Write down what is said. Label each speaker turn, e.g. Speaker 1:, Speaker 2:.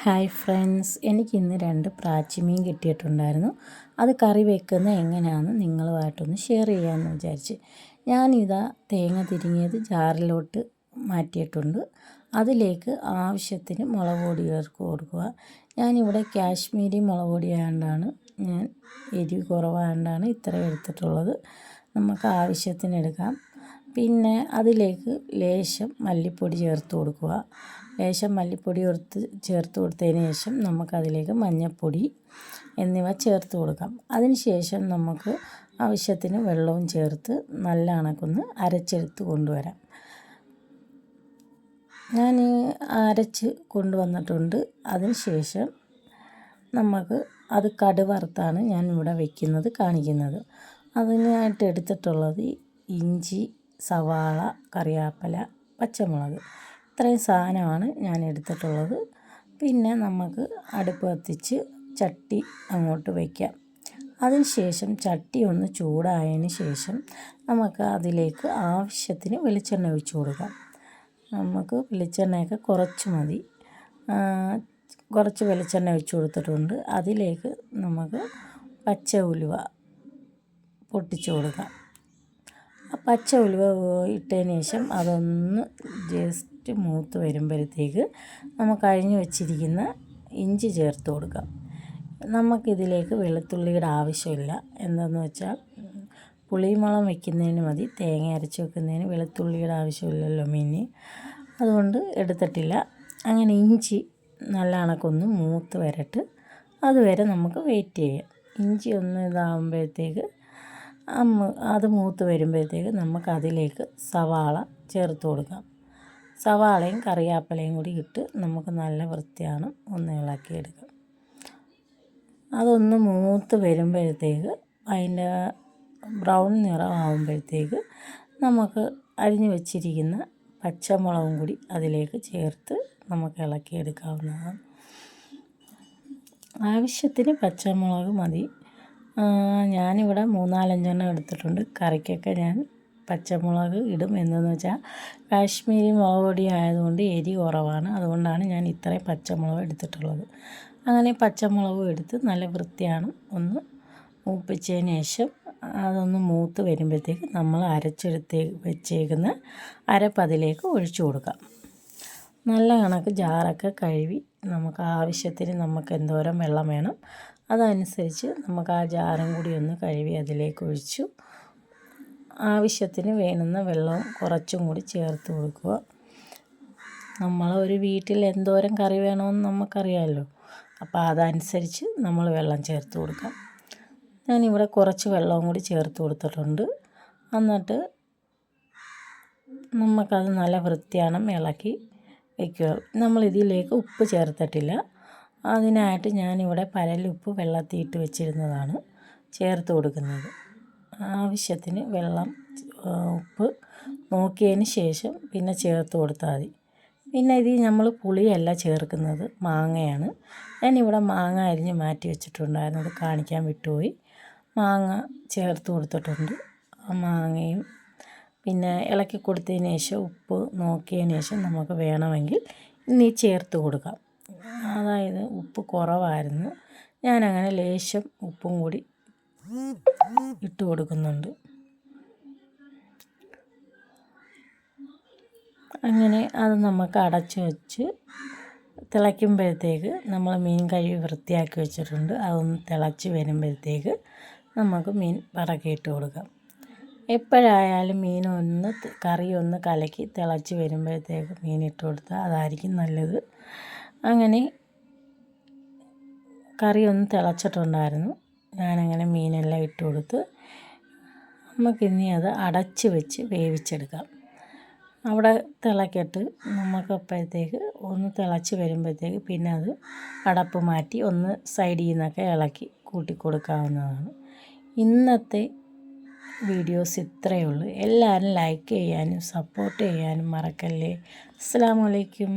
Speaker 1: Hi friends. എനിക്ക് ഇന്ന് രണ്ട് പ്രാച്ചിമീൻ കിട്ടിയിട്ടുണ്ടായിരുന്നു. അത് കറി വെക്കുന്ന എങ്ങനെയാണെന്ന് നിങ്ങളുമായിട്ടൊന്ന് ഷെയർ ചെയ്യാമെന്ന് വിചാരിച്ച് ഞാനിതാ തേങ്ങ തിരിങ്ങിയത് ജാറിലോട്ട് മാറ്റിയിട്ടുണ്ട്. അതിലേക്ക് ആവശ്യത്തിന് മുളക് പൊടി ചേർക്ക് കൊടുക്കുക. ഞാനിവിടെ കാശ്മീരി മുളക് പൊടി ആയതുകൊണ്ടാണ് ഞാൻ എരിവ് കുറവായതുകൊണ്ടാണ് ഇത്ര എടുത്തിട്ടുള്ളത്. നമുക്ക് ആവശ്യത്തിന് എടുക്കാം. പിന്നെ അതിലേക്ക് ലേശം മല്ലിപ്പൊടി ചേർത്ത് കൊടുക്കുക. ലേശം മല്ലിപ്പൊടി ചേർത്ത് ചേർത്ത് കൊടുത്തതിന് ശേഷം നമുക്കതിലേക്ക് മഞ്ഞൾപ്പൊടി എന്നിവ ചേർത്ത് കൊടുക്കാം. അതിന് ശേഷം നമുക്ക് ആവശ്യത്തിന് വെള്ളവും ചേർത്ത് നല്ല കണക്കൊന്ന് അരച്ചെടുത്ത് കൊണ്ടുവരാം. ഞാൻ അരച്ച് കൊണ്ടുവന്നിട്ടുണ്ട്. അതിന് ശേഷം നമുക്ക് അത് കടുവറുത്താണ് ഞാൻ ഇവിടെ വയ്ക്കുന്നത് കാണിക്കുന്നത്. അതിനായിട്ട് എടുത്തിട്ടുള്ളത് ഇഞ്ചി സവാള കറിവേപ്പില പച്ചമുളക് ഇത്രയും സാധനമാണ് ഞാൻ എടുത്തിട്ടുള്ളത്. പിന്നെ നമുക്ക് അടുപ്പ് കത്തിച്ച് ചട്ടി അങ്ങോട്ട് വയ്ക്കാം അതിന് ശേഷം ചട്ടി ഒന്ന് ചൂടായതിന് ശേഷം നമുക്ക് അതിലേക്ക് ആവശ്യത്തിന് വെളിച്ചെണ്ണ ഒഴിച്ച് കൊടുക്കാം. നമുക്ക് വെളിച്ചെണ്ണയൊക്കെ കുറച്ച് മതി. കുറച്ച് വെളിച്ചെണ്ണ ഒഴിച്ച് കൊടുത്തിട്ടുണ്ട്. അതിലേക്ക് നമുക്ക് പച്ച ഉലുവ പൊട്ടിച്ച് കൊടുക്കാം. പച്ച ഉലുവ ഇട്ടതിന് ശേഷം അതൊന്ന് ജസ്റ്റ് മൂത്ത് വരുമ്പോഴത്തേക്ക് നമുക്ക് അരിഞ്ഞു വെച്ചിരിക്കുന്ന ഇഞ്ചി ചേർത്ത് കൊടുക്കാം. നമുക്കിതിലേക്ക് വെളുത്തുള്ളിയുടെ ആവശ്യമില്ല. എന്താണെന്ന് വെച്ചാൽ പുളിമുളം വെക്കുന്നതിന് മതി തേങ്ങ അരച്ച് വെക്കുന്നതിന് വെളുത്തുള്ളിയുടെ ആവശ്യമില്ലല്ലോ മീനി അതുകൊണ്ട് എടുത്തിട്ടില്ല. അങ്ങനെ ഇഞ്ചി നല്ല കണക്കൊന്ന് മൂത്ത് വരട്ട് അതുവരെ നമുക്ക് വെയിറ്റ് ചെയ്യാം. ഇഞ്ചി ഒന്ന് ഇതാകുമ്പോഴത്തേക്ക് അത് മൂത്ത് വരുമ്പോഴത്തേക്ക് നമുക്ക് അതിലേക്ക് സവാള ചേർത്ത് കൊടുക്കാം. സവാളയും കറിവേപ്പിലയും കൂടി ഇട്ട് നമുക്ക് നല്ല വൃത്തിയാണ് ഒന്ന് ഇളക്കിയെടുക്കാം. അതൊന്ന് മൂത്ത് വരുമ്പോഴത്തേക്ക് അതിന്റെ ബ്രൗൺ നിറമാകുമ്പോഴത്തേക്ക് നമുക്ക് അരിഞ്ഞു വച്ചിരിക്കുന്ന പച്ചമുളകും കൂടി അതിലേക്ക് ചേർത്ത് നമുക്ക് ഇളക്കിയെടുക്കാവുന്നതാണ്. ആവശ്യത്തിന് പച്ചമുളക് മതി. ഞാനിവിടെ മൂന്നാലഞ്ചെണ്ണം എടുത്തിട്ടുണ്ട്. കറിക്കൊക്കെ ഞാൻ പച്ചമുളക് ഇടും എന്തെന്ന് വെച്ചാൽ കാശ്മീരി മുളക് ആയതുകൊണ്ട് എരി കുറവാണ്. അതുകൊണ്ടാണ് ഞാൻ ഇത്രയും പച്ചമുളക് എടുത്തിട്ടുള്ളത്. അങ്ങനെ പച്ചമുളകും എടുത്ത് നല്ല വൃത്തിയാണ്. ഒന്ന് മൂപ്പിച്ചതിന് ശേഷം അതൊന്ന് മൂത്ത് വരുമ്പോഴത്തേക്ക് നമ്മൾ അരച്ചെടുത്തേ വെച്ചേക്കുന്ന അരപ്പതിലേക്ക് ഒഴിച്ചു കൊടുക്കാം. നല്ല കണക്ക് ജാറൊക്കെ കഴുകി നമുക്ക് ആവശ്യത്തിന് നമുക്ക് എന്തോരം വെള്ളം വേണം അതനുസരിച്ച് നമുക്ക് ആ ജാറും കൂടി ഒന്ന് കഴുകി അതിലേക്ക് ഒഴിച്ചു. ആവശ്യത്തിന് വേണ്ടുന്ന വെള്ളവും കുറച്ചും കൂടി ചേർത്ത് കൊടുക്കുക. നമ്മൾ ഒരു വീട്ടിൽ എന്തോരം കറി വേണമെന്ന് നമുക്കറിയാമല്ലോ അപ്പോൾ അതനുസരിച്ച് നമ്മൾ വെള്ളം ചേർത്ത് കൊടുക്കാം. ഞാനിവിടെ കുറച്ച് വെള്ളവും കൂടി ചേർത്ത് കൊടുത്തിട്ടുണ്ട്. എന്നിട്ട് നമുക്കത് നല്ല വൃത്തിയാണ് ഇളക്കി വയ്ക്കുക. നമ്മൾ ഇതിലേക്ക് ഉപ്പ് ചേർത്തിട്ടില്ല. അതിനായിട്ട് ഞാനിവിടെ പരലുപ്പ് വെള്ളത്തിയിട്ട് വെച്ചിരുന്നതാണ് ചേർത്ത് കൊടുക്കുന്നത്. ആവശ്യത്തിന് വെള്ളം ഉപ്പ് നോക്കിയതിന് ശേഷം പിന്നെ ചേർത്ത് കൊടുത്താൽ മതി. പിന്നെ ഇതിൽ നമ്മൾ പുളിയല്ല ചേർക്കുന്നത് മാങ്ങയാണ്. ഞാനിവിടെ മാങ്ങ അരിഞ്ഞ് മാറ്റി വെച്ചിട്ടുണ്ടായിരുന്നു അത് കാണിക്കാൻ വിട്ടുപോയി. മാങ്ങ ചേർത്ത് കൊടുത്തിട്ടുണ്ട് ആ മാങ്ങയും പിന്നെ ഇളക്കി കൊടുത്തതിന് ശേഷം ഉപ്പ് നോക്കിയതിന് ശേഷം നമുക്ക് വേണമെങ്കിൽ ഇനി ചേർത്ത് കൊടുക്കാം. അതായത് ഉപ്പ് കുറവായിരുന്നു. ഞാനങ്ങനെ ലേശം ഉപ്പും കൂടി ഇട്ട് കൊടുക്കുന്നുണ്ട്. അങ്ങനെ അത് നമുക്ക് അടച്ചു വെച്ച് തിളയ്ക്കുമ്പോഴത്തേക്ക് നമ്മൾ മീൻ കഴുകി വൃത്തിയാക്കി വെച്ചിട്ടുണ്ട്. അതൊന്ന് തിളച്ച് വരുമ്പോഴത്തേക്ക് നമുക്ക് മീൻ പറക്കിയിട്ട് കൊടുക്കാം. എപ്പോഴായാലും മീനൊന്ന് കറി ഒന്ന് കലക്കി തിളച്ച് വരുമ്പോഴത്തേക്ക് മീൻ കൊടുത്താൽ അതായിരിക്കും നല്ലത്. അങ്ങനെ കറി ഒന്ന് തിളച്ചിട്ടുണ്ടായിരുന്നു. ഞാനങ്ങനെ മീനെല്ലാം ഇട്ട് കൊടുത്ത് നമുക്കിനി അത് അടച്ച് വെച്ച് വേവിച്ചെടുക്കാം. അവിടെ തിളക്കിയിട്ട് നമുക്കപ്പോഴത്തേക്ക് ഒന്ന് തിളച്ച് വരുമ്പോഴത്തേക്ക് പിന്നെ അത് അടപ്പ് മാറ്റി ഒന്ന് സൈഡിൽ നിന്നൊക്കെ ഇളക്കി കൂട്ടി കൊടുക്കാവുന്നതാണ് ഇന്നത്തെ വീഡിയോസ് ഇത്രയേ ഉള്ളൂ. എല്ലാവരും ലൈക്ക് ചെയ്യാനും സപ്പോർട്ട് ചെയ്യാനും മറക്കല്ലേ. അസ്സാം വലൈക്കും